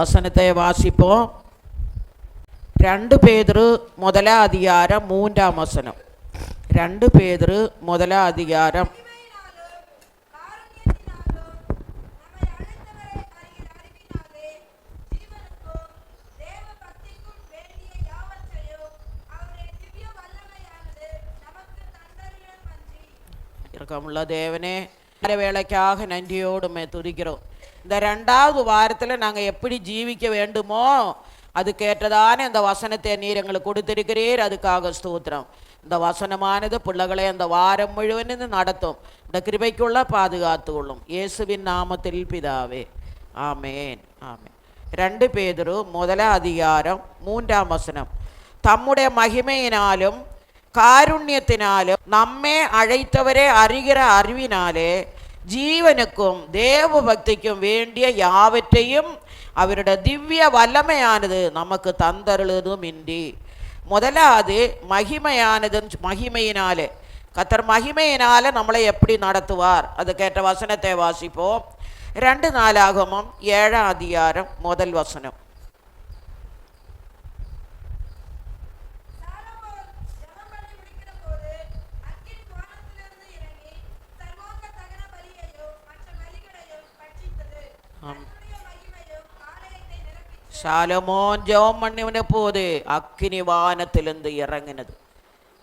வசனத்தை வாசிப்போம் ரெண்டு பேதுரு முதல அதிகாரம் மூன்றாம் வசனம் ரெண்டு பேதுரு முதல அதிகாரம் இறக்கமுள்ள தேவனே இந்த வேலைக்காக நன்றியோடுமே துதிக்கிறோம் இந்த ரெண்டாவது வாரத்தில் நாங்கள் எப்படி ஜீவிக்க வேண்டுமோ அதுக்கேற்றதானே இந்த வசனத்தை நீர் எங்களுக்கு கொடுத்திருக்கிறீர். அதுக்காக ஸ்தோத்திரம். இந்த வசனமானது பிள்ளைகளை அந்த வாரம் முழுவதும் நடத்தும். இந்த கிருபைக்குள்ள பாதுகாத்து கொள்ளும் இயேசுவின் நாமத்தில் பிதாவே. ஆமேன். ஆமேன். ரெண்டு பேதரு முதல அதிகாரம் மூன்றாம் வசனம். தம்முடைய மகிமையினாலும் காருண்யத்தினாலும் நம்மே அழைத்தவரே அறிகிற அறிவினாலே ஜீவனுக்கும் தேவ பக்திக்கும் வேண்டிய யாவற்றையும் அவருடைய திவ்ய வல்லமையானது நமக்கு தந்தருளதும் இன்றி முதலாவது மகிமையானது மகிமையினாலே கத்தர் மகிமையினால நம்மளை எப்படி நடத்துவார் அது கேட்ட வசனத்தை வாசிப்போம் ரெண்டு நாளாகமும் ஏழாம் அதிகாரம் முதல் வசனம் சாலமோன் ஜெபம் பண்ணின போது அக்கினி வானத்திலிருந்து இறங்கினது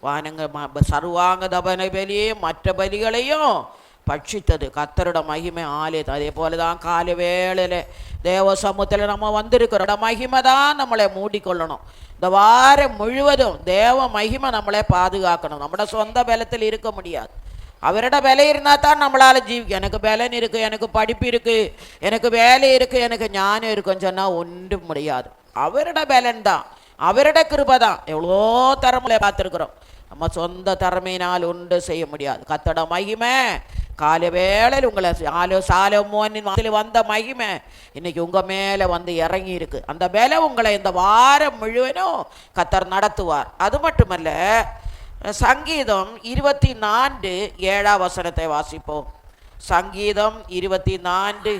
வானங்க ம- சர்வாங்க தபன பலியையும் மற்ற பலிகளையும் பட்சித்தது கத்தரோட மகிமை ஆலயத்து அதே போல தான் கால வேளையில் தேவ சமூகத்தில் நம்ம வந்திருக்கிறோட மகிமை தான் நம்மளை மூடிக்கொள்ளணும் இந்த வாரம் முழுவதும் தேவ மகிமை நம்மளை பாதுகாக்கணும் நம்மளோட சொந்த பலத்தில் இருக்க முடியாது அவரோட விலை இருந்தால் தான் நம்மளால் ஜீவிக்க எனக்கு பலன் இருக்குது எனக்கு படிப்பு இருக்குது எனக்கு வேலை இருக்குது எனக்கு ஞானம் இருக்குன்னு சொன்னால் ஒன்றும் முடியாது. அவரோட பலன் தான். அவரோட கிருபை தான். எவ்வளோ திறமையில பார்த்துருக்குறோம். நம்ம சொந்த திறமையினால் ஒன்று செய்ய முடியாது. கத்தோட மகிமை. காலை வேளையில் உங்களை ஆலோ சாலமோனின் அதில் வந்த மகிமை. இன்னைக்கு உங்கள் மேலே வந்து இறங்கி இருக்கு. அந்த வேலை உங்களை இந்த வாரம் முழுவதும் கத்தர் நடத்துவார். அது மட்டுமல்ல சங்கீதம் இருபத்தி நான்கு ஏழாம் வசனத்தை வாசிப்போம் சங்கீதம் இருபத்தி நான்கு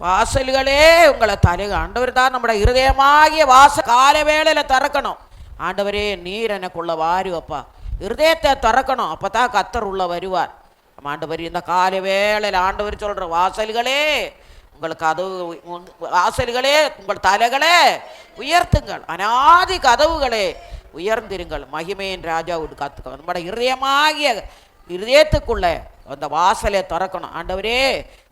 வாசல்களே உங்களை தலை ஆண்டவர் தான் நம்முடைய இருதயமாகிய வாச கால வேளையில் திறக்கணும் ஆண்டவரே நீர் எனக்குள்ள வாருவப்பா இருதயத்தை திறக்கணும் அப்போ தான் கத்தர் உள்ள வருவார் ஆமா, ஆண்டவர் இந்த கால வேளையில் ஆண்டவர் சொல்கிற வாசல்களே உங்கள் கதவு வாசல்களே உங்கள் தலைகளே உயர்த்துங்கள். அனாதி கதவுகளே உயர்ந்திருங்கள். மகிமையின் ராஜாவோடு காத்துக்க நம்முடைய இருதயமாகிய இருதயத்துக்குள்ளே அந்த வாசலை திறக்கணும். ஆண்டவரே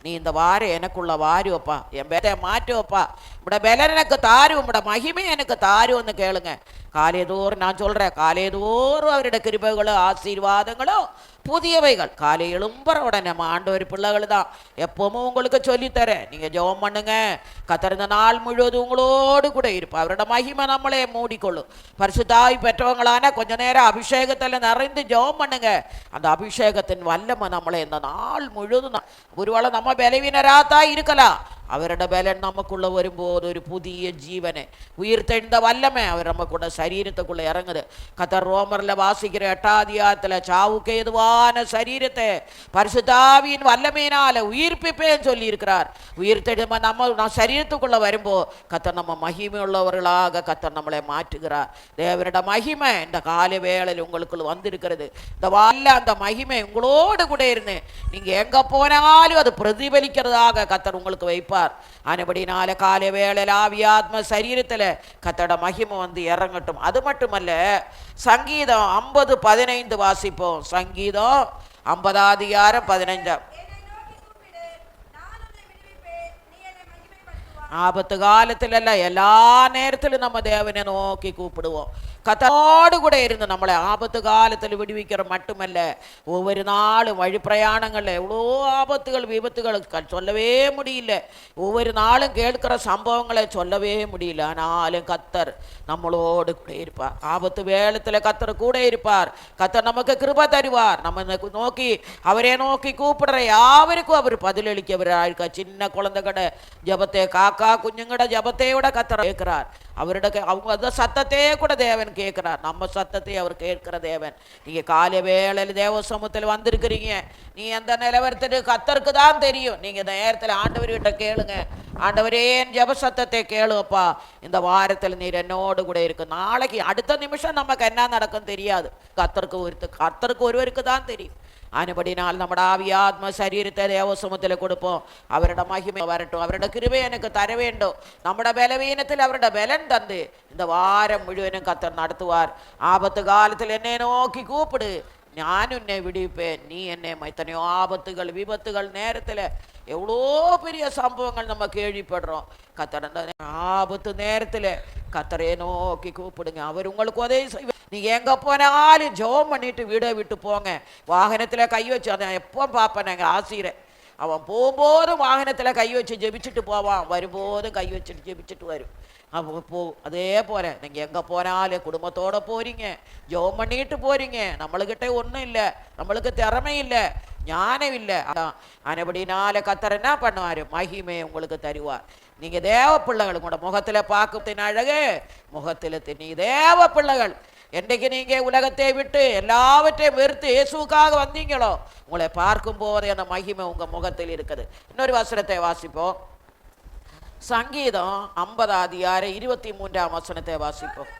நீ இந்த வாரி எனக்குள்ள வாரி வைப்பா. என் பேரை மாற்றுவப்பா உங்களோட பலன் எனக்கு தாரு உங்களோட மகிமை எனக்கு தாருன்னு கேளுங்க காலையதோறும் நான் சொல்கிறேன் காலையதோறும் அவருடைய கிருபைகளும் ஆசீர்வாதங்களும் புதியவைகள். காலை எழும்புற உடனே ஆண்டவர் பிள்ளைகள் தான் எப்பவும் உங்களுக்கு சொல்லித்தரேன். நீங்கள் ஜெபம் பண்ணுங்க. கத்திருந்த நாள் முழுவதும் உங்களோடு கூட இருப்பா. அவரோட மகிமை நம்மளே மூடிக்கொள்ளும். பரிசுத்தாய் பெற்றவங்களான கொஞ்ச நேரம் அபிஷேகத்தில் நிறைந்து ஜெபம் பண்ணுங்க. அந்த அபிஷேகத்தின் வல்லமை நம்மளை இந்த நாள் முழுவதும் ந- ஒருவேளை நம்ம பலவீனராக தான் இருக்கலாம். அவரோட பலன் நமக்குள்ள வரும்போது ஒரு புதிய ஜீவனை உயிர் தெழுந்த வல்லமை அவர் நம்ம கூட சரீரத்துக்குள்ள இறங்குது கத்தர் ரோமர்ல வாசிக்கிற எட்டாதியாத்துல சாவுக்கு ஏதுவான சரீரத்தை பரிசுத்தாவியின் வல்லமையினால உயிர்ப்பிப்பேன்னு சொல்லி இருக்கிறார் உயிர் தெழும நம்ம நம்ம சரீரத்துக்குள்ள வரும்போ கத்தர் நம்ம மகிமை உள்ளவர்களாக கத்தர் நம்மளை மாற்றுகிறார் தேவரோட மகிமை இந்த கால வேளையில் உங்களுக்குள்ள வந்திருக்கிறது இந்த வல்ல அந்த மகிமை உங்களோடு கூட இருந்து நீங்க எங்க போனாலும் அது பிரதிபலிக்கிறதாக கத்தர் உங்களுக்கு வைப்பார் ஆனபடினால காலை வேளையில் ஆவியாத்ம சரீரத்தில் கத்தோட மகிமை வந்து இறங்கட்டும். அது மட்டுமல்ல சங்கீதம் ஐம்பது பதினைந்து வாசிப்போம். சங்கீதம் ஐம்பதாதிகாரம் பதினைஞ்சாம் ஆபத்து காலத்துல இல்ல எல்லா நேரத்திலும் நம்ம தேவனை நோக்கி கூப்பிடுவோம் கத்தோடு கூட இருந்து நம்மளை ஆபத்து காலத்தில் விடுவிக்கிற மட்டுமல்ல ஒவ்வொரு நாளும் வழி பிரயாணங்கள்ல எவ்வளோ ஆபத்துகள் விபத்துகள் க- சொல்லவே முடியல. ஒவ்வொரு நாளும் கேட்கிற சம்பவங்களை சொல்லவே முடியல. ஆனாலும் கத்தர் நம்மளோடு கூட இருப்பார். ஆபத்து வேளத்தில் கத்தர் கூட இருப்பார். கத்தர் நமக்கு கிருபை தருவார். நம்ம நோக்கி- நோக்கி அவரே நோக்கி கூப்பிடுற யாவருக்கும் அவர் பதிலளிக்கவராக இருக்க சின்ன குழந்தைகட ஜபத்தை காக்கா குஞ்சுங்கட ஜபத்தையோட கத்தர் கேட்கிறார். அவருடைய அவங்க அந்த சத்தத்தையே கூட தேவன் கேட்குறார். நம்ம சத்தத்தை அவர் கேட்கிற தேவன். நீங்க காலை வேளையில் தேவ சமூகத்தில் வந்திருக்கிறீங்க. நீ எந்த நிலவரத்துக்கு கத்தருக்கு தான் தெரியும். நீங்க இந்த நேரத்தில் ஆண்டவர்கிட்ட கேளுங்க. ஆண்டவரே என் ஜெப சத்தத்தை கேளுப்பா இந்த வாரத்தில் நீர் என்னோடு கூட இருக்கு. நாளைக்கு அடுத்த நிமிஷம் நமக்கு என்ன நடக்கும் தெரியாது. கத்தருக்கு ஒருத்தர் கத்தருக்கு ஒருவருக்கு தான் தெரியும். അനുപടിനാൽ നമ്മുടെ ആവിയാത്മ ശരീരത്തെ ദേവസ്വമത്തിൽ കൊടുപ്പോ അവരുടെ മഹിമ വരട്ടും അവരുടെ കൃപ എനിക്ക് തരവേണ്ടു നമ്മുടെ ബലവീനത്തിൽ അവരുടെ ബലം തന്ന് இந்த வாரம் முழுவதும் கத்தர் நடத்துவார் ஆபத்து காலத்தில் என்னை நோக்கி கூப்பிடு நான் உன்னை விடுவிப்பேன் நீ என்னை எத்தனையோ ஆபத்துகள் விபத்துகள் நேரத்தில் எவ்வளோ பெரிய சம்பவங்கள் நம்ம கேள்விப்படுறோம் கத்தர் அந்த ஆபத்து நேரத்தில் கத்தரை நோக்கி கூப்பிடுங்க அவர் உங்களுக்கு உதவி செய்வார் நீங்க எங்கே போனாலும் ஜோம் பண்ணிட்டு வீடை விட்டு போங்க. வாகனத்தில் கை வச்சு அதை எப்போ பார்ப்பேன்? எங்க ஆசிரியரை. அவன் போகும்போதும் வாகனத்தில் கை வச்சு ஜெபிச்சுட்டு போவான். வரும்போதும் கை வச்சுட்டு ஜெபிச்சுட்டு வரும் அப்போ போ அதே போல. நீங்கள் எங்கே போனாலும் குடும்பத்தோடு போகிறீங்க ஜோம் பண்ணிட்டு போகிறீங்க நம்மளுக்கிட்ட ஒன்றும் இல்லை. நம்மளுக்கு திறமை இல்லை. ஞானம் இல்லை. அதான். ஆனபடினால கத்தர் என்ன பண்ணுவார்? மகிமை உங்களுக்கு தருவார். நீங்கள் தேவ பிள்ளைகள் உங்களோட முகத்தில் பார்க்கத்தின் அழகு. முகத்தில் நீ தேவ பிள்ளைகள். என்றைக்கு நீங்கள் உலகத்தை விட்டு எல்லாவற்றையும் வெறுத்து இயேசுக்காக வந்தீங்களோ உங்களை பார்க்கும் போது அந்த மகிமை உங்கள் முகத்தில் இருக்குது. இன்னொரு வசனத்தை வாசிப்போம். சங்கீதம் ஐம்பது அதிகார இருபத்தி மூன்றாம் வசனத்தை வாசிப்போம்.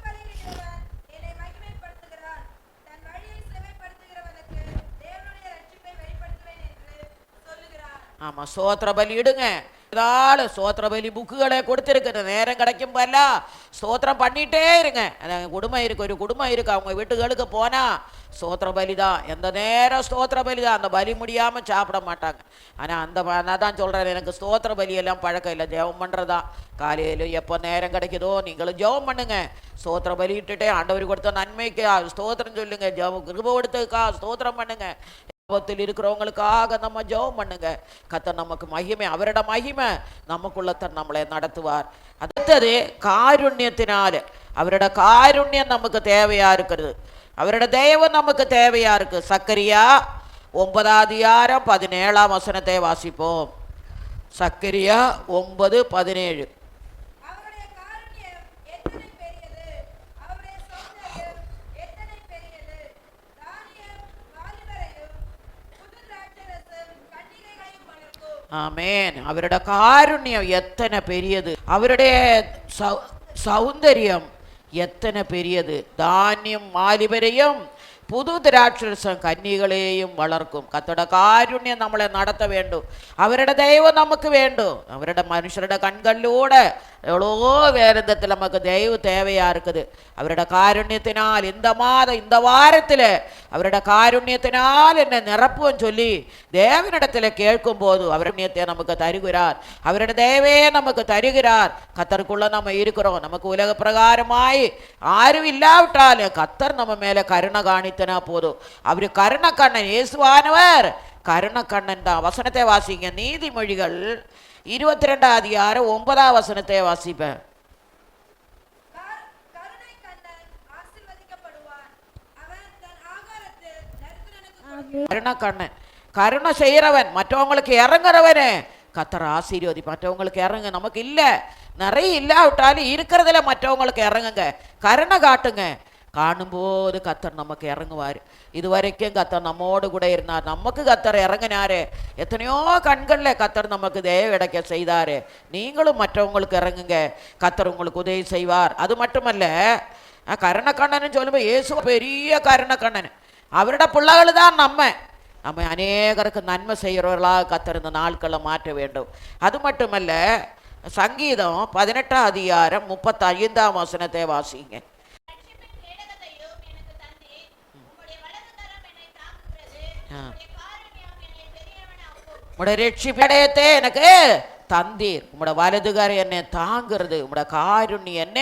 ஆமாம் சோத்திர பலி இடுங்க. ஏதாவது சோத்திர பலி புக்குகளை கொடுத்துருக்குது நேரம் கிடைக்கும் போல ஸ்தோத்திரம் பண்ணிட்டே இருங்க. குடும்பம் இருக்குது ஒரு குடும்பம் இருக்குது அவங்க வீட்டுகளுக்கு போனா ஸ்தோத்திர பலி தான் எந்த நேரம் ஸ்தோத்திர பலி தான் அந்த பலி முடியாமல் சாப்பிட மாட்டாங்க. ஆனா அந்த நான் தான் சொல்கிறேன் எனக்கு ஸ்தோத்திர பலியெல்லாம் பழக்கம் இல்லை. ஜெபம் பண்றதா? காலையில் எப்போ நேரம் கிடைக்குதோ நீங்களும் ஜெபம் பண்ணுங்க. ஸ்தோத்திர பலி இட்டுட்டே ஆண்டவர் கொடுத்த நன்மைக்கு ஸ்தோத்திரம் சொல்லுங்க. ஜெபம் கிருப கொடுத்ததுக்கா ஸ்தோத்திரம் பண்ணுங்க. பாவத்தில் இருக்கிறவங்களுக்காக நம்ம ஜெபம் பண்ணுங்க. கத்த நமக்கு மகிமை அவரோட மகிமை. நமக்குள்ளத்தர் நம்மளை நடத்துவார். அடுத்தது காருண்யத்தினால். அவரோட காருண்யம் நமக்கு தேவையாக இருக்கிறது. அவரோட தெய்வம் நமக்கு தேவையாக இருக்கு. சக்கரியா ஒன்பதாம் பதினேழாம் வசனத்தை வாசிப்போம். சக்கரியா ஒன்பது பதினேழு. வளர்க்கும் ஆமேன். அவரோட காருண்யம் எத்தனை பெரியது. அவருடைய சௌ- சௌந்தரியம் எத்தனை பெரியது. പുതു ദ്രാക്ഷരസം കന്യകളെയും വളർക്കും. കത്തയുടെ കാരുണ്യം നമ്മളെ നടത്ത വേണ്ടു. അവരുടെ ദൈവം നമുക്ക് വേണ്ടു. അവരുടെ മനുഷ്യരുടെ കൺകളിലൂടെ എവ്വളോ വേരന്തത്തിൽ നമുക്ക് ദൈവ തേവയാർക്കത്. അവരുടെ കാരുണ്യത്തിനാൽ ഇന്ത ഇന്തവാരത്തിൽ ഇന്ത വാരത്തിൽ അവരുടെ കാരുണ്യത്തിനാൽ എന്നെ നിറപ്പും ചൊല്ലി ദേവനിടത്തിൽ കേൾക്കുമ്പോൾ അവരുണ്യത്തെ നമുക്ക് തരുകിറാർ അവരുടെ ദേവയെ നമുക്ക് തരുകിറാർ ഖത്തർക്കുള്ള നമ്മൾ ഇരിക്കുറോ നമുക്ക് ഉലകപ്രകാരമായി ആരും ഇല്ലാവിട്ടാൽ ഖത്തർ നമ്മ മേലെ കരുണ കാണിത്ത மேல போதும் அவர் கருணக்கண்ணன் இயேசுவானவர் கருணக்கண்ணன் தான் வசனத்தை வாசிங்க நீதிமொழிகள் இருபத்தி ரெண்டாம் அதிகாரம் ஒன்பதாம் வசனத்தை வாசிப்பேன் கருணக்கண்ணன் கருணை கண்ணன் செய்கிறவன் மற்றவங்களுக்கு இறங்குறவனே கத்தர் ஆசீர்வதி மற்றவங்களுக்கு இறங்க நமக்கு இல்லை நிறைய இல்லாவிட்டாலும் இருக்கிறதுல மற்றவங்களுக்கு இறங்குங்க கருணை காட்டுங்க காணும்போது கத்தர் நமக்கு இறங்குவார் இதுவரைக்கும் கத்தர் நம்மோடு கூட இருந்தார் நமக்கு கத்தர் இறங்கினாரு எத்தனையோ கண்களில் கத்தர் நமக்கு தயவு கிடைக்க செய்தாரு நீங்களும் மற்றவங்களுக்கு இறங்குங்க கத்தர் உங்களுக்கு உதவி செய்வார் அது மட்டுமல்ல கருணக்கண்ணன் சொல்லும்போது இயேசு பெரிய கருணக்கண்ணன் அவரோட பிள்ளைகள் தான் நம்ம நம்ம அநேகருக்கு நன்மை செய்கிறவர்களாக கத்திருந்த நாட்களை மாற்ற வேண்டும் அது மட்டுமல்ல சங்கீதம் பதினெட்டாம் அதிகாரம் முப்பத்தி ஐந்தாம் வசனத்தை வாசிங்க தாங்குகிறது ஆ. உம்முடைய ரட்சிப்படையத்தை எனக்கு தந்தீர். உங்களோட வலதுகாரி என்னை தாங்கிறது உங்களோட காருண்ணி என்ன.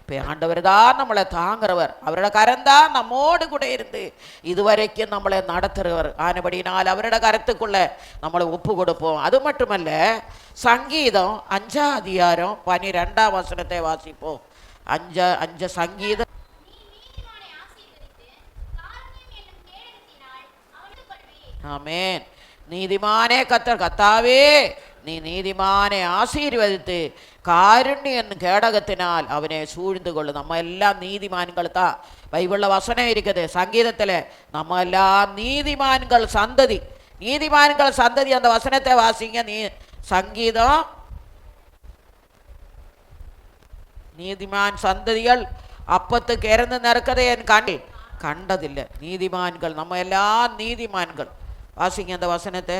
இப்போ ஆண்டவர் தான் நம்மளை தாங்குறவர். அவரோட கரந்தான் நம்மோடு கூட இருந்து இதுவரைக்கும் நம்மளை நடத்துகிறவர் ஆனபடினால் அவரோட கரத்துக்குள்ளே நம்மளை ஒப்பு கொடுப்போம். அது மட்டுமல்ல சங்கீதம் அஞ்சாம் அதிகாரம் பனிரெண்டாம் வசனத்தை வாசிப்போம். அஞ்ச அஞ்ச சங்கீதம் நீ நீதிமானை ஆசீர்வதித்து காருண்யம் என்னும் கேடகத்தினால் அவனுக்கு கொள்வீர் ஆமேன் நீதிமானே கத்தர் கத்தாவே நீ நீதிமானை ஆசீர்வதித்து കാരുണ്യൻ കേടകത്തിനാൽ അവനെ സൂഴ്ന്നു കൊള്ളും നമ്മെല്ലാം നീതിമാനുകൾ താ ബൈബിളിലെ വസനം ഇരിക്കുന്നത് സംഗീതത്തിലെ നമ്മെല്ലാം നീതിമാനുകൾ സന്തതി നീതിമാനുകൾ സന്തതി എന്ന വസനത്തെ വാസിക്ക നീ സംഗീതം നീതിമാൻ സന്തതികൾ അപ്പത്ത് കിരന്ന് നിറക്കതേ ഞാൻ കണ്ടി കണ്ടതില്ല നീതിമാനുകൾ നമ്മെല്ലാം നീതിമാനുകൾ வாசிங்க அந்த வசனத்தை.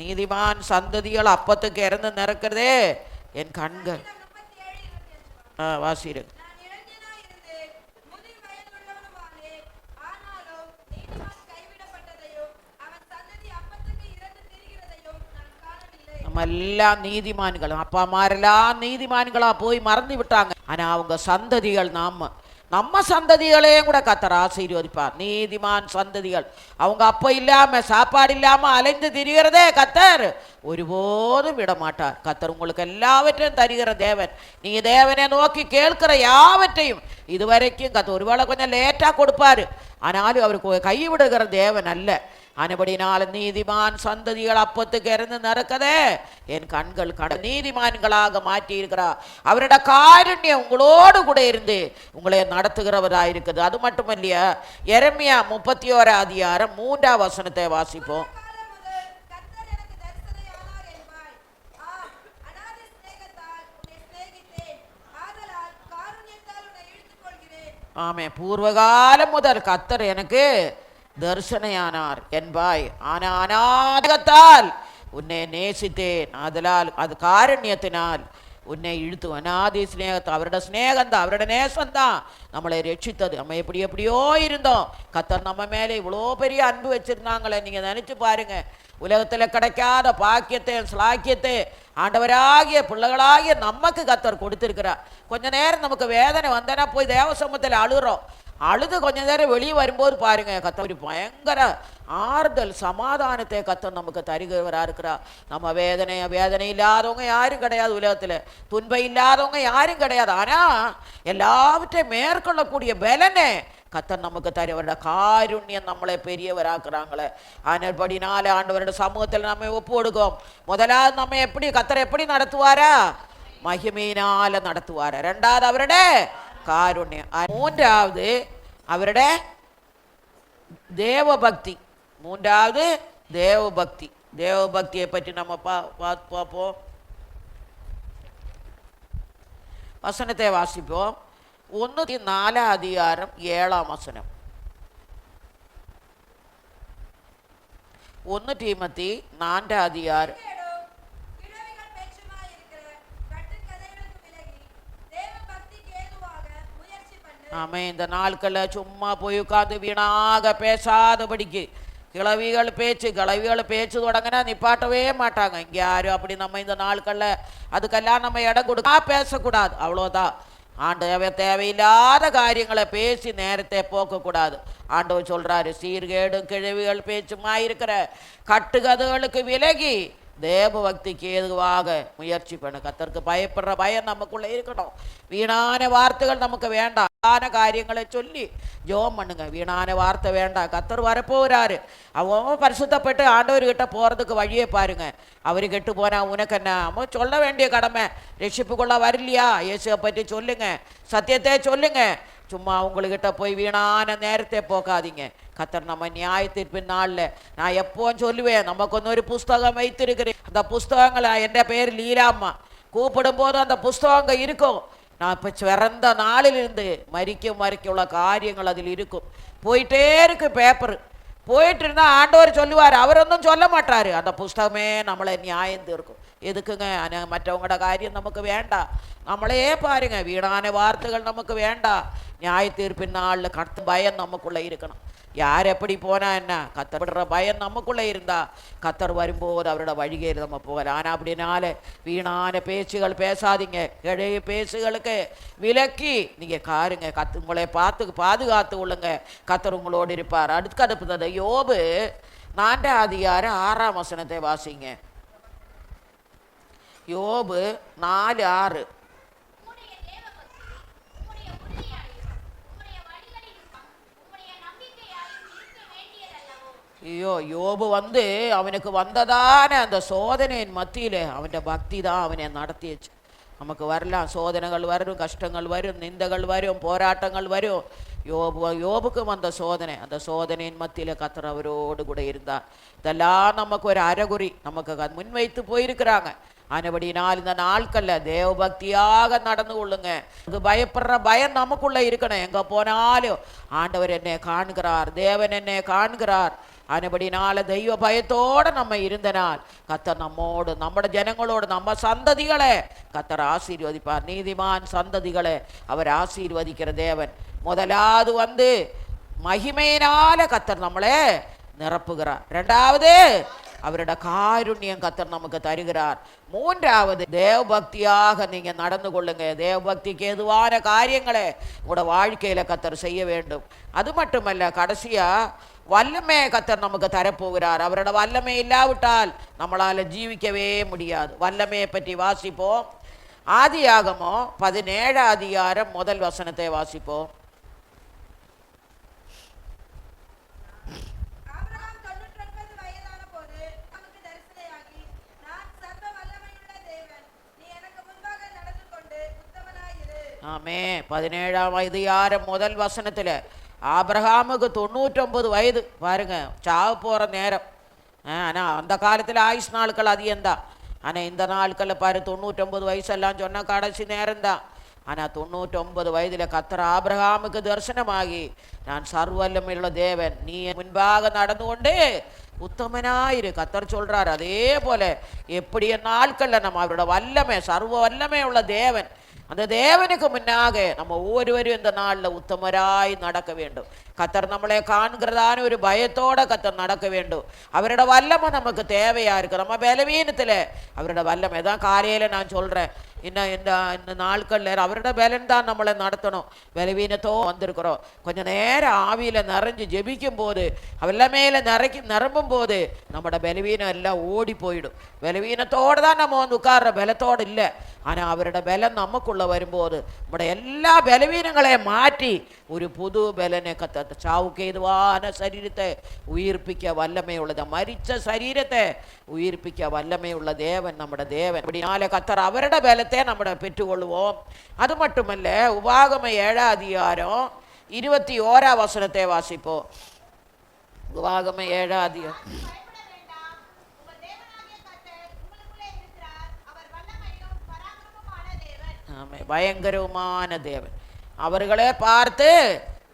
நீதிமான் சந்ததிகள் அப்பத்துக்கு இறந்து நிறக்கிறதே என் கண்கள். ஆ வாசிருங்க எல்லாம் நீதிமான்களும் அப்பா மாரெல்லாம் நீதிமான்களா போய் மறந்து விட்டாங்க. ஆனா அவங்க சந்ததிகள் நாம நம்ம சந்ததிகளையும் கூட கத்தர் ஆசீர்வதிப்பார். நீதிமான் சந்ததிகள். அவங்க அப்போ இல்லாமல் சாப்பாடு இல்லாமல் அலைந்து திரிகிறதே கத்தர். ஒருபோதும் விட மாட்டார் கத்தர் உங்களுக்கு எல்லாவற்றையும் தருகிற தேவன். நீங்கள் தேவனை நோக்கி கேட்கிற யாவற்றையும் இதுவரைக்கும் கத்தர் ஒருவேளை கொஞ்சம் லேட்டாக கொடுப்பாரு. ஆனாலும் அவருக்கு கைவிடுகிற தேவன் அல்ல. அனுபடினால் நீதிமான் சந்ததிகள் அப்பத்துக்கு இறந்து நடக்கதே. என் கண்கள் கட நீதிமான்களாக மாற்றியிருக்கிறார் அவரோட காருண்யம் உங்களோடு கூட இருந்து உங்களை நடத்துகிறவராயிருக்குது அது மட்டும் இல்லையா எரமியா முப்பத்தி ஓர அதிகாரம் மூன்றாம் வசனத்தை வாசிப்போம். ஆமே பூர்வகாலம் முதல் கத்தர் எனக்கு தர்சனையானார் என்பாய். ஆனா அநாதகத்தால் உன்னை நேசித்தேன். அதலால் அது காரண்யத்தினால் உன்னை இழுத்து அநாதி ஸ்நேகத்தை அவரோட ஸ்நேகம்தான் அவரோட நேசம்தான் நம்மளை ரட்சித்தது. நம்ம எப்படி எப்படியோ இருந்தோம். கத்தர் நம்ம மேலே இவ்வளோ பெரிய அன்பு வச்சுருந்தாங்களே. நீங்கள் நினச்சி பாருங்கள் உலகத்தில் கிடைக்காத பாக்கியத்தை ஸ்லாக்கியத்தை ஆண்டவராகிய பிள்ளைகளாகிய நமக்கு கத்தர் கொடுத்துருக்கிறார். கொஞ்ச நேரம் நமக்கு வேதனை வந்தேன்னா போய் தேவசமத்தில் அழுகிறோம் அழுது கொஞ்ச நேரம் வெளியே வரும்போது பாருங்க கத்தர் ஒரு பயங்கர ஆறுதல் சமாதானத்தை கத்தர் நமக்கு தருகிறவரா இருக்கிறார் நம்ம வேதனை வேதனை இல்லாதவங்க யாரும் கிடையாது உலகத்தில் துன்பம் இல்லாதவங்க யாரும் கிடையாது ஆனால் எல்லாவற்றையும் மேற்கொள்ளக்கூடிய பலனே கத்தர் நமக்கு தருவரோட காருண்யம் நம்மளை பெரியவராக்குறாங்களே ஆனபடினால ஆண்டவரோட சமூகத்தில் நம்ம ஒப்பு கொடுக்கும் முதலாவது நம்ம எப்படி கத்தர் எப்படி நடத்துவாரா மகிமையினால நடத்துவாரா ரெண்டாவது அவரோட காருண்யம் அ- மூன்றாவது அவரோட தேவபக்தி. மூன்றாவது தேவபக்தி. தேவபக்தியை பற்றி நம்ம பா பார்த்து பார்ப்போம். வசனத்தை வாசிப்போம். ஒன்று நாலாம் அதிகாரம் ஏழாம் வசனம். ஒன்று தீமத்தி நான்காம் அதிகாரம் கேடும், கிழவிகள் பேச்சுமாயிருக்கிற கட்டுக்கதைகளுக்கு விலகி, தேவ பக்திக்கு ஏதுவாக ஆமாம் இந்த நாட்களில் சும்மா போய் உட்காந்து வீணாக பேசாதபடிக்கு. கிளவிகள் பேச்சு கிளவிகள் பேச்சு தொடங்கினா நிப்பாட்டவே மாட்டாங்க. இங்கே யாரும் அப்படி நம்ம இந்த நாட்களில் அதுக்கெல்லாம் நம்ம இடம் கொடுக்கா பேசக்கூடாது. அவ்வளோதான் ஆண்டவர் தேவையில்லாத காரியங்களை பேசி நேரத்தை போக்கக்கூடாது. ஆண்டவர் சொல்றாரு சீர்கேடும் கிழவிகள் பேச்சுமா இருக்கிற கட்டுக்கதைகளுக்கு விலகி தேவபக்திக்கு ஏதுவாக முயற்சி பண்ணு. கத்தருக்கு பயப்படுற பயம் நமக்குள்ள இருக்கணும். வீணான வார்த்தைகள் நமக்கு வேண்டாம். வீணான காரியங்களை சொல்லி ஜோம் பண்ணுங்க. வீணான வார்த்தை வேண்டாம். கத்தர் வரப்போகிறாரு அவன் பரிசுத்தப்பட்டு ஆண்டவர்கிட்ட போகிறதுக்கு வழியே பாருங்க. அவர் கெட்டு போனா உனக்கு என்ன? அவன் சொல்ல வேண்டிய கடமை. ரட்சிப்புக்குள்ள வரலையா? இயேசுவை பற்றி சொல்லுங்க. சத்தியத்தை சொல்லுங்க. சும்மா உங்கள்கிட்ட போய் வீணான நேரத்தை போக்காதீங்க கத்தர் நம்ம நியாய தீர்ப்பின் நாளில் நான் எப்போவும் சொல்லுவேன் நமக்கு ஒன்று ஒரு புஸ்தகம் வைத்திருக்கிறேன். அந்த புஸ்தகங்களை? என் பேர் லீலாம்மா. கூப்பிடும் போது அந்த புஸ்தகங்கள் இருக்கும். நான் இப்போ பிறந்த நாளிலிருந்து மறிக்கும் வரைக்கும் உள்ள காரியங்கள் அதில் இருக்கும். போயிட்டே இருக்கு பேப்பர் போயிட்டு இருந்தால் ஆண்டவர் சொல்லுவார். அவர் ஒன்றும் சொல்ல மாட்டார். அந்த புஸ்தகமே நம்மளை நியாயம் தீர்க்கும் எதுக்குங்க ஆனா மற்றவங்களோட காரியம் நமக்கு வேண்டாம் நம்மளே பாருங்க வீணான வார்த்தைகள் நமக்கு வேண்டாம் நியாய தீர்ப்பின் நாளில் கத்து பயம் நமக்குள்ளே இருக்கணும் யார் எப்படி போனா என்ன கத்தப்படுற பயம் நமக்குள்ளே இருந்தா கத்தர் வரும்போது அவரோட வழிகேறி நம்ம போகலாம் ஆனால் அப்படினால வீணான பேச்சுகள் பேசாதீங்க கிழைய பேச்சுகளுக்கு விலக்கி நீங்கள் காருங்க கத்து உங்களை பார்த்து பாதுகாத்து கொள்ளுங்க கத்தர் உங்களோடு இருப்பார் அடுத்து அடுத்தது யோபு நான்காம் அதிகாரம் ஆறாம் வசனத்தை வாசிங்க யோபு நாலு ஆறு. ஐயோ யோபு வந்து அவனுக்கு வந்ததான அந்த சோதனையின் மத்தியில் அவൻ്റെ பக்தி தான் அவனை நடத்தியச்சு. நமக்கு வரலாம். சோதனைகள் வரும் கஷ்டங்கள் வரும் நிந்தகள் வரும் போராட்டங்கள் வரும். யோபு யோபுக்கும் அந்த சோதனை. அந்த சோதனையின் மத்தியில் கத்துறவரோடு கூட இருந்தார். இதெல்லாம் நமக்கு ஒரு அறகுறி. நமக்கு முன்வைத்து போயிருக்கிறாங்க. ஆனபடினால் இந்த நாட்களில் தேவபக்தியாக நடந்து கொள்ளுங்க உங்களுக்கு பயப்படுற பயம் நமக்குள்ள இருக்கணும் எங்க போனாலும் ஆண்டவர் என்னை காண்கிறார் தேவன் என்னை காண்கிறார் ஆனபடினால தெய்வ பயத்தோட நம்ம இருந்தனால் கத்தர் நம்மோடு நம்மட ஜனங்களோடு நம்ம சந்ததிகளை கத்தர் ஆசீர்வதிப்பார் நீதிமான் சந்ததிகளை அவர் ஆசீர்வதிக்கிற தேவன் முதலாவது வந்து மகிமையினால கத்தர் நம்மளே நிரப்புகிறார் ரெண்டாவது அவரோட காருண்யம் கத்தர் நமக்கு தருகிறார். மூன்றாவது தேவபக்தியாக நீங்க நடந்து கொள்ளுங்க. தேவபக்திக்கு எதுவான காரியங்களை உங்களோட வாழ்க்கையில கத்தர் செய்ய வேண்டும். அது மட்டுமல்ல கடைசியா வல்லமை கத்தர் நமக்கு தரப்போகிறார். அவரோட வல்லமை இல்லாவிட்டால் நம்மளால ஜீவிக்கவே முடியாது. வல்லமையை பற்றி வாசிப்போம். ஆதியாகமோ பதினேழு அதிகாரம் முதல் வசனத்தை வாசிப்போம் ஆபிரகாம் தொண்ணூற்றொன்பது வயதான போது நமக்கு தரிசனையாகி நான் சர்வ வல்லமையுள்ள தேவன் நீ எனக்கு முன்பாக நடந்து கொண்டு உத்தமனாயிரு ஆமே பதினேழாம் அதிகாரம் முதல் வசனத்தில் ஆப்ரஹாமுக்கு தொண்ணூற்றொம்பது வயது. பாருங்க சாவு போகிற நேரம். ஆனால் அந்த காலத்தில் ஆயுஷ் நாட்கள் அதிகம் தான் ஆனால் இந்த நாட்களில் பாரு தொண்ணூற்றொம்பது வயசெல்லாம் சொன்ன கடைசி நேரம்தான். ஆனால் தொண்ணூற்றொம்பது வயதில் கத்தர் ஆபிரகாமுக்கு தரிசனமாகி நான் சர்வல்லமையுள்ள தேவன் நீ முன்பாக நடந்து கொண்டு உத்தமனாயிரு. கத்தர் சொல்கிறார் அதே போல் எப்படிய நாட்களில் நம்ம அவரோட வல்லமை சர்வ வல்லமை உள்ள தேவன் அந்த தேவனுக்கு முன்னாக நம்ம ஒவ்வொருவரும் இந்த நாளில் உத்தமராய் நடக்க வேண்டும் கத்தர் நம்மளை காண்கிறதான ஒரு பயத்தோட கத்தர் நடக்க வேண்டும் அவரோட வல்லமை நமக்கு தேவையாக இருக்குது நம்ம பலவீனத்தில் அவரோட வல்லமை தான் காலையில் நான் சொல்கிறேன் இன்னும் இந்த இந்த நாட்களில் அவரோட பலன் தான் நம்மளை நடத்தணும் பலவீனத்தோ வந்திருக்கிறோம் கொஞ்சம் நேரம் ஆவியில் நிறைஞ்சு ஜெபிக்கும் போது வெள்ளமேல நிறைக்கி நிரம்பும் போது நம்மளோட பலவீனம் எல்லாம் ஓடி போயிடும் பலவீனத்தோடு தான் நம்ம வந்து உட்கார்ற பலத்தோடு இல்லை ஆனால் அவரோட பலம் நமக்குள்ள வரும்போது நம்முடைய எல்லா பலவீனங்களையும் மாற்றி ஒரு புது பலனை கத்த சாவுக்கு ஏதுவான சரீரத்தை உயிர்ப்பிக்க வல்லமை உள்ளது மரிச்ச சரீரத்தை உயிர்ப்பிக்க வல்லமை உள்ள தேவன் நம்முடைய தேவன் அப்படினால ஞானத்தை நம்ம பெற்றுக்கொள்வோம். அது மட்டுமல்ல உபாகம ஏழாம் அதிகாரம் இருபத்தி ஓரா வசனத்தை வாசிப்போம். உபாகம ஏழாம் அதிகாரம் பயங்கரமான தேவன். அவர்களே பார்த்து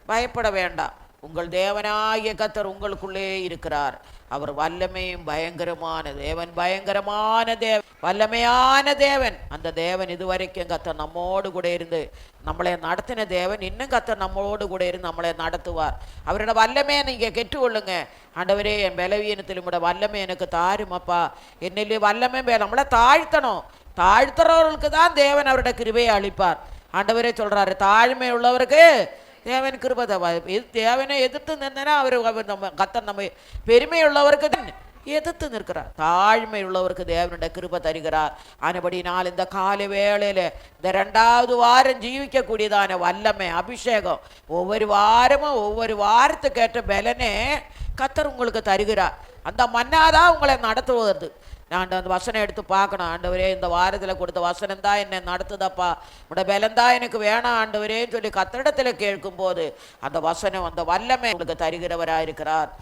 பயப்பட வேண்டாம். உங்கள் தேவனாகிய கத்தர் உங்களுக்குள்ளே இருக்கிறார். அவர் வல்லமையும் பயங்கரமான தேவன் பயங்கரமான தேவன் வல்லமையான தேவன். அந்த தேவன் இதுவரைக்கும் கத்த நம்மோடு கூட இருந்து நம்மளை நடத்தின தேவன் இன்னும் கத்த நம்மளோடு கூட இருந்து நம்மளை நடத்துவார். அவரோட வல்லமையை நீங்கள் கெட்டுக்கொள்ளுங்க. ஆண்டவரே என் பலவீனத்திலும் கூட வல்லமை எனக்கு தாருமப்பா. என்னிலே வல்லமை நம்மளை தாழ்த்தணும். தாழ்த்துறவர்களுக்கு தான் தேவன் அவரோட கிருபையை அளிப்பார். ஆண்டவரே சொல்கிறாரு தாழ்மை உள்ளவருக்கு தேவன் கிருபதை வ- எது தேவனை எதிர்த்து நின்னா அவர் அவர் நம்ம கத்தர் நம்ம பெருமை உள்ளவருக்கு தான் எதிர்த்து நிற்கிறார். தாழ்மை உள்ளவருக்கு தேவனுடைய கிருபை தருகிறார். ஆனபடினால் இந்த காலை வேளையில இந்த ரெண்டாவது வாரம் ஜீவிக்கக்கூடியதான வல்லமை அபிஷேகம் ஒவ்வொரு வாரமும் ஒவ்வொரு வாரத்துக்கு ஏற்ற பலனே கத்தர் உங்களுக்கு தருகிறார். அந்த மன்னாதான் உங்களை நடத்துவது நான் அந்த வசனம் எடுத்து பார்க்கணும். ஆண்டவரே இந்த வாரத்தில் கொடுத்த வசனம் தான் என்னை நடத்துதப்பா. உட பலம் தான் எனக்கு வேணாம் ஆண்டவரேன்னு சொல்லி கத்தரிடத்தில் கேட்கும்போது அந்த வசனம் அந்த வல்லமை உங்களுக்கு தருகிறவராக இருக்கிறார்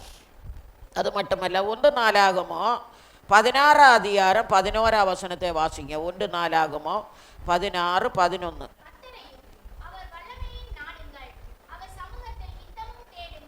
அது மட்டுமல்ல ஒன்று நாளாகுமோ? பதினாறாம் அதிகாரம் பதினோரா வசனத்தை வாசிங்க. ஒன்று நாளாகுமோ? பதினாறு பதினொன்று கர்த்தரையும் அவர் வல்லமையின் நாடுங்கள் அவர் சமூகத்தில்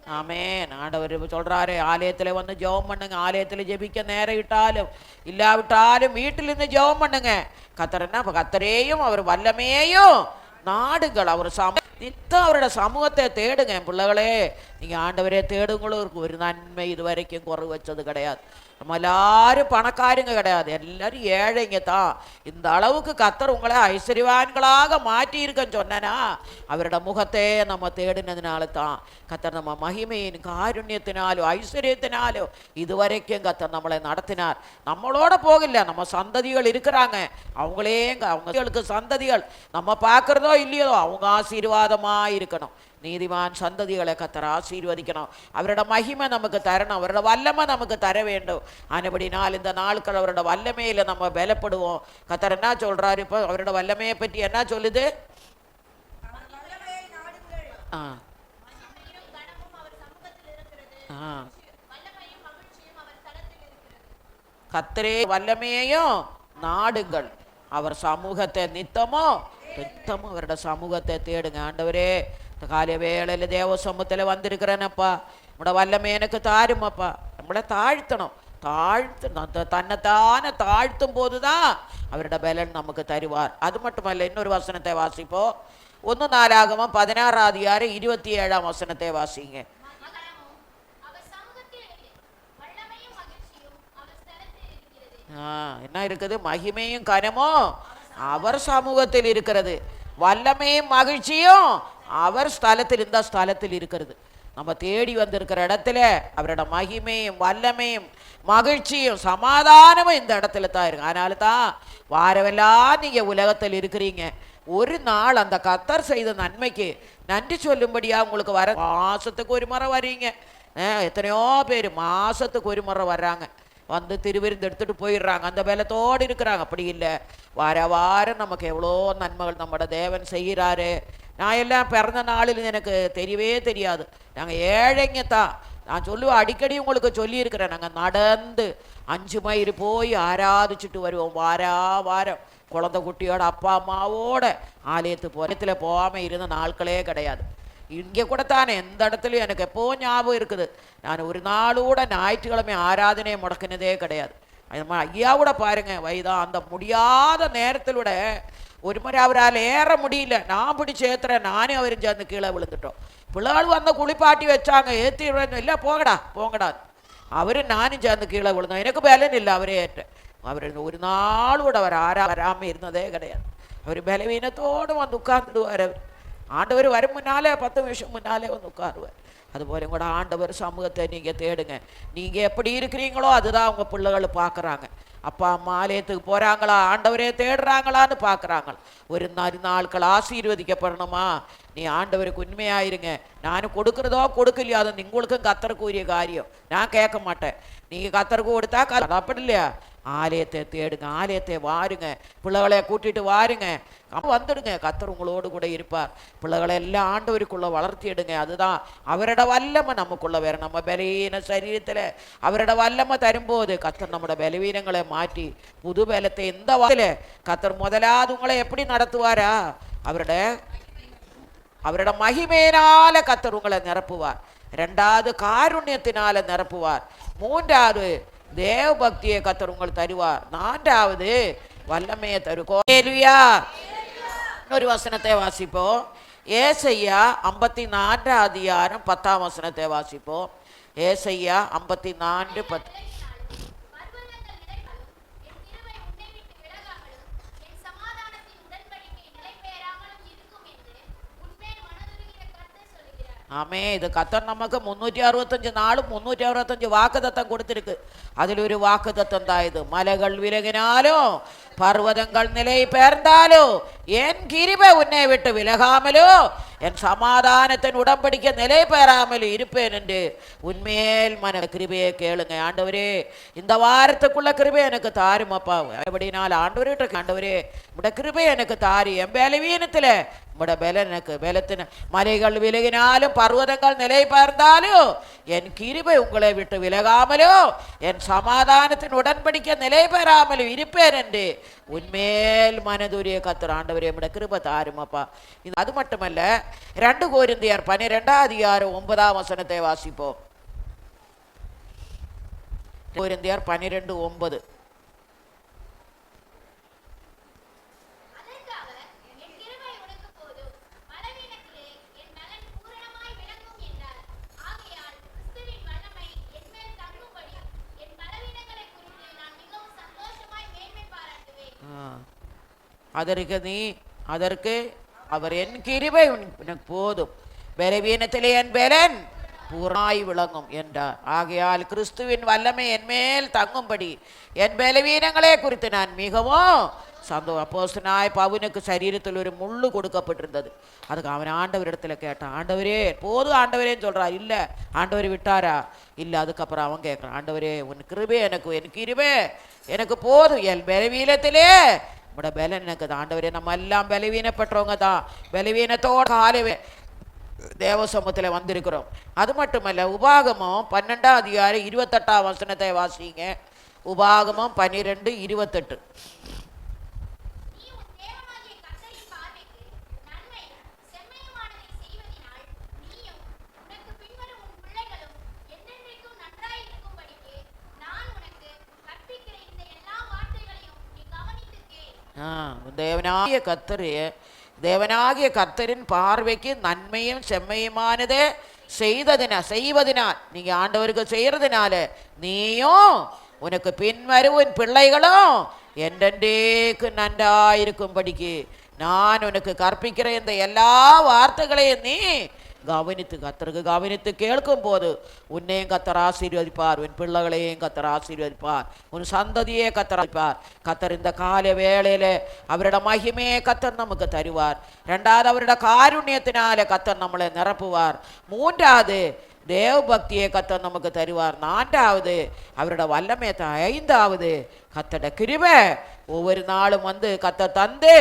நித்தமும் தேடுங்கள் ஆமென் ஆண்டவர் சொல்றாரு ஆலயத்தில் வந்து ஜெபம் பண்ணுங்க ஆலயத்தில் ஜெபிக்க நேரம் இட்டாலும் இல்லாவிட்டாலும் வீட்டில் இருந்து ஜெபம் பண்ணுங்க கத்தர்னா அப்ப கத்தரையும் அவர் வல்லமையையும் நாடுங்கள் அவர் சம நித்தம் அவரோட சமூகத்தை தேடுங்க என் பிள்ளைகளே நீங்கள் ஆண்டவரே தேடுங்களும் ஒரு நன்மை இது வரைக்கும் நம்ம எல்லாரும் பணக்காரங்க கிடையாது எல்லாரும் ஏழைங்க தான் இந்த அளவுக்கு கத்தர் உங்களை ஐஸ்வர்யவான்களாக மாற்றியிருக்கன்னு சொன்னனா அவரோட முகத்தை நம்ம தேடினதுனால தான் கத்தர் நம்ம மகிமையின் காருண்யத்தினாலும் ஐஸ்வர்யத்தினாலும் இதுவரைக்கும் கத்தர் நம்மளை நடத்தினார் நம்மளோட போகல நம்ம சந்ததிகள் இருக்கிறாங்க அவங்களே அவங்களுக்கு சந்ததிகள் நம்ம பார்க்குறதோ இல்லையோ அவங்க ஆசீர்வாதமாக இருக்கணும் நீதிமான் சந்ததிகளை கத்தர் ஆசீர்வதிக்கணும். அவரோட மகிமை நமக்கு தரணும். அவரோட வல்லமை நமக்கு தர வேண்டும். ஆனபடினால் இந்த நாட்கள் அவரோட வல்லமையில் நம்ம பலப்படுவோம். கத்தர் என்ன சொல்கிறாரு இப்போ அவரோட வல்லமையை பற்றி என்ன சொல்லுது? ஆ. ஆ. கத்தரே வல்லமையையும் நாடுங்கள். அவர் சமூகத்தை நித்தமோ? நித்தமும் அவரோட சமூகத்தை தேடுங்க. ஆண்டவரே இந்த காலை வேளையில் தேவசமூகத்தில் வந்திருக்கிறேனப்பா நம்மட வல்லமை எனக்கு தாருமப்பா நம்மளை தாழ்த்தணும் தாழ்த்து அந்த தன்னைத்தானே தாழ்த்தும் போது தான் அவரோட பலன் நமக்கு தருவார் அது மட்டுமல்ல இன்னொரு வசனத்தை வாசிப்போம் ஒன்று நாலாகவும் பதினாறாம் அதிகாரம் இருபத்தி ஏழாம் வசனத்தை வாசிங்க என்ன இருக்குது மகிமையும் கனமும் அவர் சமூகத்தில் இருக்கிறது வல்லமையும் மகிழ்ச்சியும் அவர் ஸ்தலத்தில் இந்த ஸ்தலத்தில் இருக்கிறது. நம்ம தேடி வந்திருக்கிற இடத்துல அவரோட மகிமையும் வல்லமையும் மகிழ்ச்சியும் சமாதானமும் இந்த இடத்துல தான் இருக்கு. அதனால தான் வாரவெல்லாம் நீங்கள் உலகத்தில் இருக்கிறீங்க. ஒரு நாள் அந்த கத்தர் செய்த நன்மைக்கு நன்றி சொல்லும்படியா உங்களுக்கு வர மாசத்துக்கு ஒரு முறை வர்றீங்க. எத்தனையோ பேர் மாசத்துக்கு ஒரு முறை வர்றாங்க. வந்து திருவிருந்து எடுத்துட்டு போயிடுறாங்க. அந்த பலத்தோடு இருக்கிறாங்க. அப்படி இல்லை. வார வாரம் நமக்கு எவ்வளோ நன்மைகள் நம்மளோட தேவன் செய்கிறாரு. நான் எல்லாம் பிறந்த நாளில் எனக்கு தெரியவே தெரியாது. நாங்கள் ஏழைங்க தான் நான் சொல்லுவேன் அடிக்கடி உங்களுக்கு சொல்லியிருக்கிறேன். நாங்கள் நடந்து அஞ்சு மைல் போய் ஆராதிச்சுட்டு வருவோம். வாரா வாரம். குழந்தை குட்டியோட அப்பா அம்மாவோட ஆலயத்து புறத்தில் போகாமல் இருந்த நாட்களே கிடையாது. இங்கே கூட தானே எந்த இடத்துலையும் எனக்கு எப்போ ஞாபகம் இருக்குது. நான் ஒரு நாளூட ஞாயிற்றுக்கிழமை ஆராதனையை முடக்கினதே கிடையாது. அது மாதிரி ஐயா கூட வயதா அந்த முடியாத நேரத்தில் விட முறை அவரால் ஏற முடியல நான் பிடிச்சி ஏத்துறேன் நானே அவரும் சேர்ந்து கீழே விழுந்துட்டோம் பிள்ளைகள் வந்து குளிப்பாட்டி வச்சாங்க ஏற்றி இல்லை போங்கடா போங்கடா அவர் நானும் சேர்ந்து கீழே விழுந்தோம் எனக்கு பலன் இல்லை அவரே ஏற்றேன் அவர் ஒரு நாள் கூட அவர் ஆறா வராமல் இருந்ததே கிடையாது அவர் பலவீனத்தோடு வந்து உட்கார்ந்துடுவார் அவர் ஆண்டவர் வரும் முன்னாலே பத்து நிமிஷம் முன்னாலே வந்து உட்காருவார் அதுபோல கூட ஆண்டவர் சமூகத்தை நீங்கள் தேடுங்க நீங்கள் எப்படி இருக்கிறீங்களோ அதுதான் உங்கள் பிள்ளைகள் பார்க்குறாங்க அப்பா அம்மா ஆலயத்துக்கு போகிறாங்களா ஆண்டவரே தேடுறாங்களான்னு பார்க்குறாங்க ஒரு நாலு நாட்கள் ஆசீர்வதிக்கப்படணுமா? நீ ஆண்டவருக்கு உண்மையாயிருங்க. நான் கொடுக்குறதோ கொடுக்கலையோ அது உங்களுக்கும் கத்தருக்கு உரிய காரியம். நான் கேட்க மாட்டேன். நீங்கள் கத்தருக்கு கொடுத்தா க- அப்படி இல்லையா? ஆலயத்தை தேடுங்க ஆலயத்தை வாருங்க பிள்ளைகளை கூட்டிட்டு வாருங்க அப்ப வந்துடுங்க கத்தர் உங்களோடு கூட இருப்பார் பிள்ளைகளை எல்லாம் ஆண்டவருக்குள்ள வளர்த்திடுங்க அதுதான் அவரோட வல்லமை நமக்குள்ள வேற நம்ம பலவீன சரீரத்தில் அவரோட வல்லமை தரும்போது கத்தர் நம்மளோட பலவீனங்களை மாற்றி புது பலத்தை இந்த வாயில கத்தர் முதலாவது உங்களை எப்படி நடத்துவாரா அவரோட அவரோட மகிமையினால கத்தர் உங்களை நிரப்புவார் ரெண்டாவது காருண்யத்தினால நிரப்புவார் மூன்றாவது தேவ பக்தியை கத்தர் உங்களுக்கு தருவார். நான்காவது வல்லமையை தரு கோலுயா ஒரு வசனத்தை வாசிப்போம். ஏசையா ஐம்பத்தி நான்கு அதிகாரம் பத்தாம் வசனத்தை வாசிப்போம். ஏசையா ஐம்பத்தி நான்கு பத்து சொல்லுகிறார் ஆமே இது கத்தர் நமக்கு முந்நூற்றி அறுபத்தஞ்சு நாளும் முந்நூற்றி அறுபத்தஞ்சு வாக்குத்தத்தம் கொடுத்திருக்கு அதில் ஒரு வாக்குத்தத்தம் தான் இது மலைகள் விலகினாலும் பர்வதங்கள் நிலை பெயர்ந்தாலோ என் கிருபை உன்னை விட்டு விலகாமலோ என் சமாதானத்தின் உடன்படிக்கை நிலை பெறாமல் இருப்பேன் என்று உன்மேல் மன கிருபையை கேளுங்க ஆண்டவரே இந்த வாரத்துக்குள்ள கிருபை எனக்கு தாருமப்பா எப்படினால் ஆண்டவர்கிட்ட ஆண்டவரே உட கிருபை எனக்கு தாரு என் பலவீனத்தில் உட பலன் எனக்கு பலத்தின மலைகள் விலகினாலும் பர்வதங்கள் நிலை பார்ந்தாலும் என் கிருபை உங்களை விட்டு விலகாமலோ என் சமாதானத்தின் உடன்படிக்கை நிலை பெறாமலும் இருப்பேன் என்று உன்மேல் மனதுரிய கத்தர் ஆண்டவரே உம்முடைய கிருபை தாருமப்பா இது அது மட்டுமல்ல ரெண்டு கோரிந்தியர் பன்னிரெண்டாம் அதிகாரம் ஒன்பதாம் வசனத்தை வாசிப்போம் கோரிந்தியர் பன்னிரெண்டு ஒன்பது அதற்காக என் கிருபை உனக்கு போதும் பலவீனத்திலே என் பலன் பூரணமாய் விளங்கும் என்றார் ஆகையால் கிறிஸ்துவின் வல்லமை என் மேல் தங்கும்படி என் பலவீனங்களை குறித்து நான் மிகவும் சந்தோஷமாய் மேன்மை பாராட்டுவேன் ஆ. அதற்கு நீ அதற்கு அவர் என் கிருபை உனக்கு போதும். பலவீனத்திலே என் பலன் பூர்ணாய் விளங்கும் என்றார். ஆகையால் கிறிஸ்துவின் வல்லமை என் மேல் தங்கும்படி என் பலவீனங்களே குறித்து நான் மிகவும் சந்தோ அப்போஸ்தனாய் பவுனுக்கு சரீரத்தில் ஒரு முள்ளு கொடுக்கப்பட்டிருந்தது. அதுக்கு அவன் ஆண்டவரிடத்தில் கேட்டான் ஆண்டவரே போதும் ஆண்டவரேன்னு சொல்றான் இல்லை. ஆண்டவர் விட்டாரா? இல்லை. அதுக்கப்புறம் அவன் கேட்குறான் ஆண்டவரே உன் கிருபே எனக்கு என் கிருபே எனக்கு போதும். என் பலவீனத்திலே நம்மட பலன் எனக்கு நம்ம எல்லாம் பலவீனப்பட்டவங்க தான் பலவீனத்தோட காலவே தேவசமூகத்தில் வந்திருக்கிறோம் அது மட்டுமல்ல உபாகமம் பன்னெண்டாம் அதிகாரம் இருபத்தெட்டாம் வசனத்தை வாசிங்க உபாகமம் பன்னிரெண்டு இருபத்தெட்டு நீ உன் தேவனாகிய கர்த்தரின் பார்வைக்கு நன்மையும் செம்மையுமானதை செய்வதினால் நீயும் உனக்கு பின்வரும் உன் பிள்ளைகளும் என்றென்றைக்கும் நன்றாயிருக்கும்படிக்கு நான் உனக்கு கற்பிக்கிற இந்த எல்லா வார்த்தைகளையும் நீ கவனித்துக் கேள் ஆ தேவனாகிய கத்தரு தேவனாகிய கர்த்தரின் பார்வைக்கு நன்மையும் செம்மையுமானதே செய்ததினா செய்வதனால் நீங்கள் ஆண்டவருக்கு செய்கிறதுனால நீயும் உனக்கு பின்வரும் உன் பிள்ளைகளும் என்றென்றேக்கு நன்றாயிருக்கும்படிக்கு நான் உனக்கு கற்பிக்கிற இந்த எல்லா வார்த்தைகளையும் நீ கவனித்து கத்தருக்கு கவனித்து கேட்கும் போது உன்னையும் கத்தர் ஆசீர்வதிப்பார் உன் பிள்ளைகளையும் கத்தர் ஆசீர்வதிப்பார் உன் சந்ததியே கத்தர் கத்தர் இந்த கால வேளையில அவரோட மகிமையை கத்தர் நமக்கு தருவார் ரெண்டாவது அவரோட காருண்யத்தினால கத்தர் நம்மளை நிரப்புவார் மூன்றாவது தேவ பக்தியை கத்தர் நமக்கு தருவார் நான்காவது அவரோட வல்லமை ஐந்தாவது கத்தட கிருபை ஒவ்வொரு நாளும் வந்து கத்த தந்து